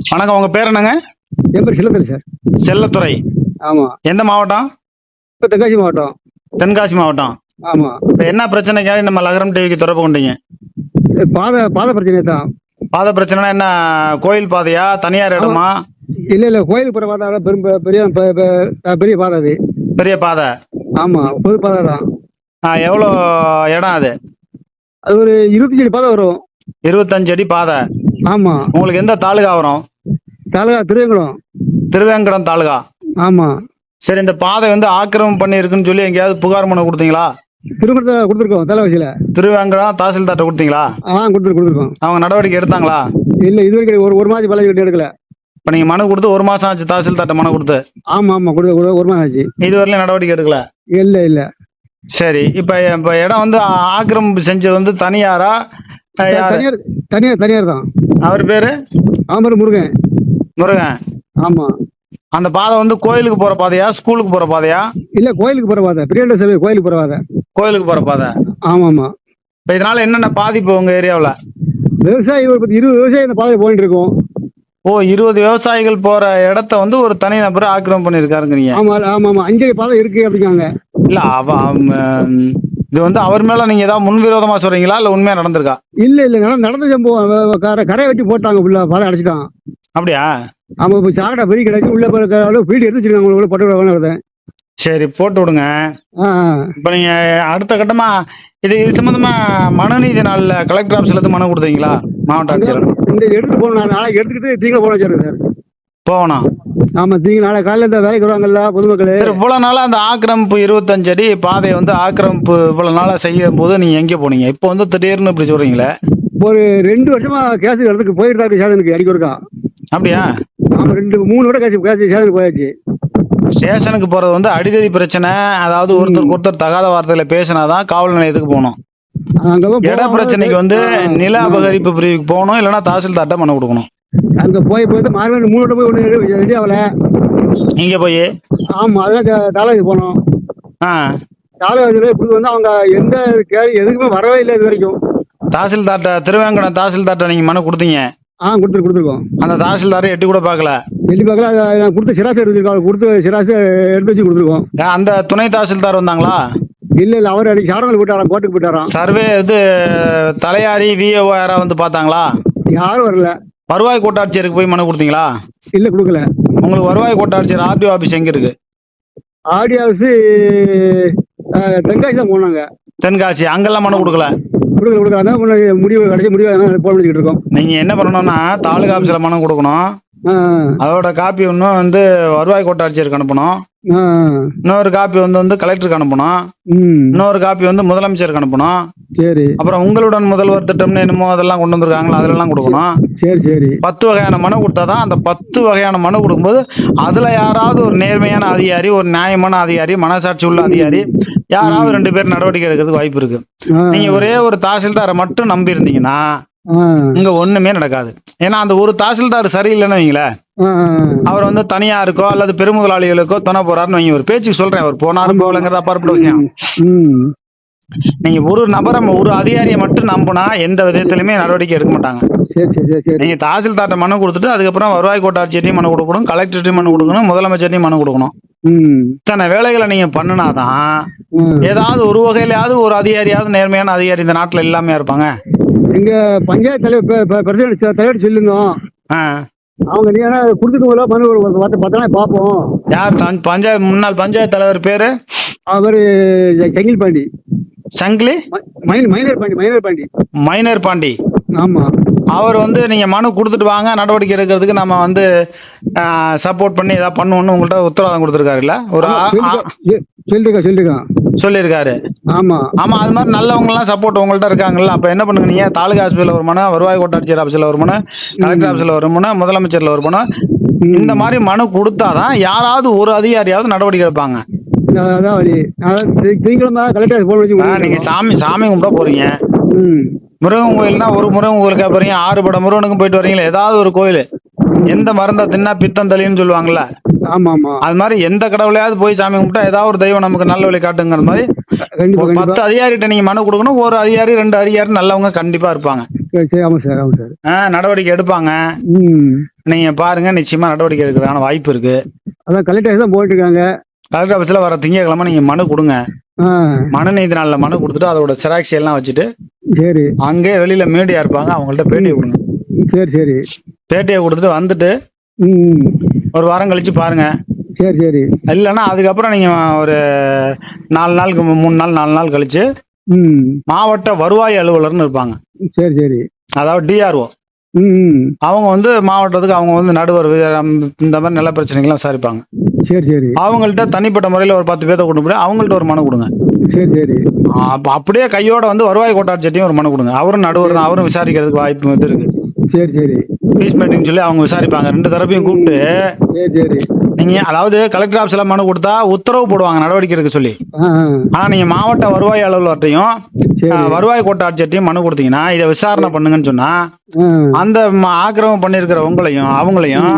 வணக்கம் உங்க பேர் என்னங்க? என் பேர் சிலந்தல் சார். செல்லத்துறை. ஆமா. எந்த மாவட்டம்? இப்போ தென்காசி மாவட்டம். தென்காசி மாவட்டம். ஆமா. இப்ப என்ன பிரச்சனைக்காக நம்ம லகரம் டிவிக்கு தொடர்பு கொண்டீங்க? பாத பாத பிரச்சனை தான். பாத பிரச்சனைனா என்ன? கோயில் பாதையா? தனியார் இடமா? இல்ல இல்ல கோயிலுக்கு போற பாதை பெரும் பெரிய பெரிய பாதை அது. பெரிய பாதை. ஆமா பொது பாதை தான். ஆ, எவ்வளோ இடம் அது? அது ஒரு இருபத்தஞ்சு அடி பாதை வரும். இருபத்தஞ்சு அடி பாதை. ஆமா. உங்களுக்கு எந்த தாலுகா வரும்? தாலுகா திருவேங்குளம் திருவேங்கடம் தாலுகா? ஆமா. சரி இந்த பாதை வந்து ஆக்கிரமம் பண்ணி இருக்குன்னு சொல்லி எங்கேயாவது புகார் மனு கொடுத்தீங்களா? திருமணத்தை கொடுத்துருக்கோம் தலைவாசியில திருவேங்கடம் தாசில்தார்ட்ட கொடுத்தீங்களா? ஆ கொடுத்துரு கொடுத்துருக்கோம். அவங்க நடவடிக்கை எடுத்தாங்களா? இல்ல இது வரைக்கும் ஒரு ஒரு மாதம் பழகி எடுக்கல. இப்ப நீங்க மனு கொடுத்து ஒரு மாசம் ஆச்சு தாசில்தார்ட்ட மனு கொடுத்து. ஆமா ஆமா கொடுத்து கொடுத்து ஒரு மாதம் ஆச்சு. இதுவரையிலும் நடவடிக்கை எடுக்கல? இல்ல இல்ல. சரி இப்ப இப்ப இடம் வந்து ஆக்கிரமிப்பு செஞ்சது வந்து தனியாரா? தனியார் தனியார் தனியார் தான். அவர் பேரு? ஆமாம் முருகன். முருகன். ஆமா. அந்த பாதை வந்து கோயிலுக்கு போற பாதையா ஸ்கூலுக்கு போற பாதையா? இல்ல கோயிலுக்கு போற பாதை. பிரியண்ட சபை கோயிலுக்கு போற பாதை. கோயிலுக்கு போற பாதை. ஆமா ஆமா இப்ப இதனால என்னென்ன பாதிப்பு உங்க ஏரியாவுல? விவசாயி ஒரு பத்து இருபது விவசாயி இந்த பாதையில போயிட்டு இருக்கோம். ஓ இருபது விவசாயிகள் போற இடத்த வந்து ஒரு தனி நபர் ஆக்கிரமம் பண்ணிருக்காருங்கிறீங்க ஆமா ஆமா ஆமா. அஞ்சரை பாதை இருக்கு அப்படிங்காங்க இல்ல அவ இது வந்து அவர் மேல நீங்க ஏதாவது முன்விரோதமா சொல்றீங்களா? இல்ல உண்மையா நடந்திருக்கா? இல்ல இல்ல. நடந்த சம்பவம் கரை கரை வெட்டி போட்டாங்க பாதை அடைச்சிட்டான். அப்படியா? ஆமா இப்ப சாக்கடை பெரிய கிடைச்சு உள்ள வீடு எடுத்து வச்சிருக்காங்க உங்களுக்கு பட்டு வேணும் சரி போட்டு விடுங்க. இப்ப நீங்க அடுத்த கட்டமா இது இது சம்பந்தமா மனுநீதி நாள்ல கலெக்டர் ஆபீஸ்ல இருந்து மனு கொடுத்தீங்களா? மாவட்ட ஆட்சியர். இந்த எடுத்துட்டு போகணும். நாளைக்கு எடுத்துக்கிட்டு தீங்க போன வச்சிருக்கேன் சார். போகணும் ஆமா தீங்க நாளை காலையில இந்த வேலைக்கு வருவாங்கல்ல பொதுமக்கள். சரி இவ்வளவு நாளா அந்த ஆக்கிரமிப்பு இருபத்தஞ்சு அடி பாதையை வந்து ஆக்கிரமிப்பு இவ்வளவு நாளா செய்யும் போது நீங்க எங்க போனீங்க? இப்போ வந்து திடீர்னு இப்படி சொல்றீங்களே. ஒரு ரெண்டு வருஷமா கேஸ் இடத்துக்கு போயிட்டு தான் இருக்கு சேதனுக்கு அடிக்க இருக்கா? அப்படியா? ஆமா ரெண்டு மூணு விட கேஸ் கேஸ் சேதனுக்கு போயாச்சு. ஸ்டேஷனுக்கு போறது வந்து அடிதடி பிரச்சனை. அதாவது ஒருத்தருக்கு ஒருத்தர் தகாத வார்த்தையில பேசினாதான் காவல் நிலையத்துக்கு போகணும். அங்க போய் இட பிரச்சனைக்கு வந்து நில. அபகரிப்பு பிரிவுக்கு போகணும் இல்லைன்னா தாசில்தார்ட்ட மனு கொடுக்கணும். அங்க போய் போய் மார்கழி மூணு போய் ஒண்ணு ரெடி ஆகல இங்க போய்? ஆமா அதெல்லாம் தாலாஜி போனோம் ஆ. தாலாஜில இப்படி வந்து அவங்க எந்த எதுக்குமே வரவே இல்லை இது வரைக்கும். தாசில்தார்ட்ட திருவேங்கடம் தாசில்தார்ட்ட நீங்க மனு கொடுத்தீங்க. ஆ கொடுத்துரு கொடுத்துருக்கோம். அந்த தாசில்தாரை எட்டி கூட பார்க்கல. எள்ளி பார்க்கல கொடுத்த சிராசு எடுத்து வச்சிருக்கோம். கொடுத்து சிராசு எடுத்து வச்சு கொடுத்துருக்கோம். அந்த துணை தாசில்தார் வந்தாங்களா? இல்ல இல்ல அவர் அன்னைக்கு சாரங்கள் போயிட்டாராம் கோட்டுக்கு போயிட்டாராம். சர்வே இது தலையாரி விஏஓ யாராவது வந்து பார்த்தாங்களா? யாரும் வரல. வருவாய் கோட்டாட்சியருக்கு போய் மனு கொடுத்தீங்களா? இல்ல கொடுக்கல. உங்களுக்கு வருவாய் கோட்டாட்சியர் ஆர்டிஓ ஆபீஸ் எங்க இருக்கு? ஆடி ஹவுஸ் தென்காசி தான் போனாங்க. தென்காசி அங்கெல்லாம் மனு கொடுக்கல? அதான் முன்னாடி முடிவு கடைசி முடிவு போன் பண்ணிக்கிட்டு இருக்கோம். நீங்க என்ன பண்ணணும்னா தாலுகா ஆபீஸ்ல மனு கொடுக்கணும். அதோட காப்பி ஒன்றும் வந்து வருவாய் கோட்டாட்சியருக்கு அனுப்பணும். இன்னொரு காப்பி வந்து வந்து கலெக்டருக்கு அனுப்பணும். இன்னொரு காப்பி வந்து முதலமைச்சருக்கு அனுப்பணும். சரி. அப்புறம் உங்களுடன் முதல்வர் திட்டம்னு என்னமோ அதெல்லாம் கொண்டு வந்திருக்காங்களா அதெல்லாம் கொடுக்கணும். சரி சரி. பத்து வகையான மனு கொடுத்தாதான் அந்த பத்து வகையான மனு கொடுக்கும்போது அதுல யாராவது ஒரு நேர்மையான அதிகாரி ஒரு நியாயமான அதிகாரி மனசாட்சி உள்ள அதிகாரி யாராவது ரெண்டு பேர் நடவடிக்கை எடுக்கிறதுக்கு வாய்ப்பு இருக்கு. நீங்க ஒரே ஒரு தாசில்தாரை மட்டும் நம்பி இருந்தீங்கன்னா இங்க ஒண்ணுமே நடக்காது. ஏன்னா அந்த ஒரு தாசில்தார் சரியில்லைன்னு வைங்களேன். அவர் வந்து தனியாருக்கோ அல்லது பெருமுதலாளிகளுக்கோ துணை போறாருன்னு வைங்க ஒரு பேச்சுக்கு சொல்றேன் அவர் போனாரும் போகலங்கிறத அப்பாற்பட்ட விஷயம். நீங்க ஒரு நபரை ஒரு அதிகாரியை மட்டும் நம்பினா எந்த விதத்திலுமே நடவடிக்கை எடுக்க மாட்டாங்க. சரி சரி சரி சரி. நீங்க தாசில்தார்ட்ட மனு கொடுத்துட்டு அதுக்கப்புறம் வருவாய் கோட்டாட்சியர்ட்டையும் மனு கொடுக்கணும் கலெக்டர்ட்டையும் மனு கொடுக்கணும் முதலமைச்சர்ட்டையும் மனு கொடுக்கணும். இத்தனை வேலைகளை நீங்க பண்ணினாதான். ஏதாவது ஒரு வகையிலயாவது ஒரு அதிகாரியாவது நேர்மையான அதிகாரி இந்த நாட்டுல இல்லாம இருப்பாங்க? எங்க பஞ்சாயத்து தலைவர் பிரசிடண்ட் தலைவர் ஆ. அவங்க நீ என்ன கொடுத்துட்டு மனு ஒரு பத்து நாள் பார்ப்போம். யார் பஞ்சாயத்து முன்னாள் பஞ்சாயத்து தலைவர் பேரு? அவரு செங்கில் பாண்டி. சங்கிலி? Minor Pandi minor Pandi. Minor Pandi. ஆமா. அவர் வந்து நீங்க மனு கொடுத்துட்டு வாங்க நடவடிக்கை எடுக்கிறதுக்கு நம்ம வந்து சப்போர்ட் பண்ணி ஏதாவது பண்ணுவோம்னு உங்கள்ட்ட உத்தரவாதம் கொடுத்துருக்காரு இல்ல ஒரு சொல்லிருக்கா சொல்லிருக்கான் சொல்லியிருக்காரு. ஆமா. ஆமா அது மாதிரி நல்லவங்க எல்லாம் சப்போர்ட் உங்கள்ட்ட இருக்காங்கல்ல அப்ப என்ன பண்ணுங்க நீங்க? தாலுகா ஆஸ்பத்திரியில ஒரு மனு வருவாய் கோட்டாட்சியர் ஆபீஸ்ல ஒரு மனு கலெக்டர் ஆபீஸ்ல ஒரு மனு முதலமைச்சர்ல ஒரு மனு. இந்த மாதிரி மனு கொடுத்தாதான் யாராவது ஒரு அதிகாரியாவது நடவடிக்கை எடுப்பாங்க. நீங்க. சாமி சாமி கும்பிட போறீங்க. முருகன் கோயில்னா ஒரு முருகன் கோயிலுக்கா போறீங்க ஆறு படம் முருகனுக்கும் போயிட்டு வரீங்களா? ஏதாவது ஒரு கோயில். எந்த மருந்த தின்னா பித்தம் தலின்னு சொல்லுவாங்கல்ல? ஆமா ஆமா அது மாதிரி எந்த கடவுளையாவது போய் சாமி கும்பிட்டா ஏதாவது ஒரு தெய்வம் நமக்கு நல்ல வழி காட்டுங்கிற மாதிரி பத்து அதிகாரிகிட்ட நீங்க மனு கொடுக்கணும். ஒரு அதிகாரி ரெண்டு அதிகாரி நல்லவங்க கண்டிப்பா இருப்பாங்க. நடவடிக்கை எடுப்பாங்க. ம். நீங்க பாருங்க நிச்சயமா நடவடிக்கை எடுக்கிறதுக்கான வாய்ப்பு இருக்கு. அதான் கலெக்டர் தான் போயிட்டு இருக்காங்க கலெக்டர் ஆஃபீஸ்ல வர திங்கட்கிழமை நீங்க மனு கொடுங்க. மனு நீதி நாள்ல மனு கொடுத்துட்டு அதோட சிராக்சி எல்லாம் வச்சுட்டு சரி. அங்கே வெளியில மீடியா இருப்பாங்க அவங்கள்ட்ட பேட்டியை கொடுங்க. சரி சரி. பேட்டியை கொடுத்துட்டு வந்துட்டு ம் ஒரு வாரம் கழிச்சு பாருங்க. சரி சரி. இல்லைன்னா அதுக்கப்புறம் நீங்க ஒரு நாலு நாளுக்கு மூணு நாள் நாலு நாள் கழிச்சு மாவட்ட வருவாய் அலுவலர்னு இருப்பாங்க. சரி சரி. அதாவது டிஆர்ஓ அவங்க வந்து மாவட்டத்துக்கு அவங்க வந்து நடுவர் இந்த மாதிரி நில பிரச்சனைகள்லாம் விசாரிப்பாங்க. சரி சரி. அவங்கள்ட்ட தனிப்பட்ட முறையில் ஒரு பத்து பேர்த்த கொண்டு போய் அவங்கள்ட்ட ஒரு மனு கொடுங்க. சரி சரி. அப்ப அப்படியே கையோட வந்து வருவாய் கோட்டாட்சியத்தையும் ஒரு மனு கொடுங்க. அவரும் நடுவர் அவரும் விசாரிக்கிறதுக்கு வாய்ப்பு இது இருக்கு. சரி சரி. பீஸ் மீட்டிங் சொல்லி அவங்க விசாரிப்பாங்க. ரெண்டு தரப்பையும் கூப்பிட்டு சரி சரி. நீங்க அதாவது கலெக்டர் ஆஃபீஸ்ல மனு கொடுத்தா உத்தரவு போடுவாங்க நடவடிக்கை எடுக்க சொல்லி ஆனா நீங்க மாவட்ட வருவாய் அலுவலர்ட்டையும் வருவாய் கோட்டாட்சியத்தையும் மனு கொடுத்தீங்கன்னா இதை விசாரணை பண்ணுங்கன்னு சொன்னா அந்த ஆக்கிரமம் பண்ணிருக்கிற உங்களையும் அவங்களையும்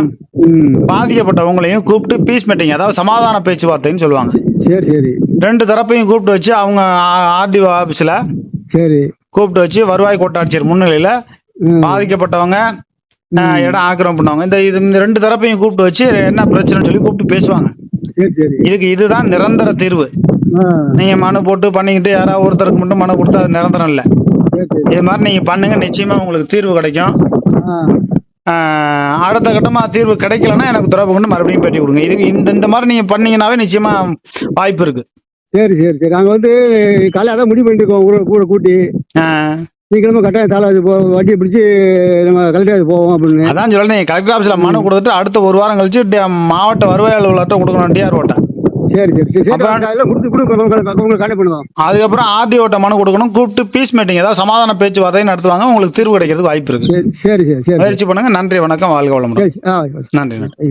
பாதிக்கப்பட்டவங்களையும் கூப்பிட்டு பீஸ் மீட்டிங் அதாவது சமாதான பேச்சுவார்த்தைன்னு சொல்லுவாங்க. சரி சரி ரெண்டு தரப்பையும் கூப்பிட்டு வச்சு அவங்க ஆர்டிஓ ஆபீஸ்ல சரி. கூப்பிட்டு வச்சு வருவாய் கோட்டாட்சியர் முன்னிலையில பாதிக்கப்பட்டவங்க இடம் ஆக்கிரமம் பண்ணுவாங்க. இந்த இது இந்த ரெண்டு தரப்பையும் கூப்பிட்டு வச்சு என்ன பிரச்சனைன்னு சொல்லி கூப்பிட்டு பேசுவாங்க. சரி சரி. இதுக்கு இதுதான் நிரந்தர தீர்வு. நீங்க மனு போட்டு பண்ணிக்கிட்டு யாராவது ஒருத்தருக்கு மட்டும் மனு கொடுத்தா அது நிரந்தரம் இல்ல. இது மாதிரி நீங்க பண்ணுங்க நிச்சயமா உங்களுக்கு தீர்வு கிடைக்கும். அடுத்த கட்டமா தீர்வு கிடைக்கலன்னா எனக்கு தொடர்பு கொண்டு மறுபடியும் பேட்டி கொடுங்க. இது இந்த இந்த மாதிரி நீங்க பண்ணீங்கன்னாவே நிச்சயமா வாய்ப்பு இருக்கு. சரி சரி சரி. நாங்கள் வந்து காலையில் முடிவு பண்ணிருக்கோம் கூட கூட்டி. சீக்கிரமா கட்டாயம் தாள வட்டியை பிடிச்சி நம்ம கலெக்டர் போவோம் அப்படின்னு. அதான் சொல்ல நீங்க கலெக்டர் ஆஃபீஸ்ல மனு கொடுத்துட்டு அடுத்த ஒரு வாரம் கழிச்சு மாவட்ட வருவாய் அலுவலர்கிட்ட கொடுக்கணும் டிஆர் ஓட்ட. சரி சரி சரி அதுக்கப்புறம் ஆர்டிஓட்ட மனு கொடுக்கணும் கூப்பிட்டு பீஸ் மீட்டிங் ஏதாவது சமாதான பேச்சுவார்த்தை நடத்துவாங்க உங்களுக்கு தீர்வு கிடைக்கிறதுக்கு வாய்ப்பு இருக்கு. சரி சரி சரி முயற்சி பண்ணுங்க நன்றி வணக்கம் வாழ்க வளமுடன். ஆ நன்றி நன்றி.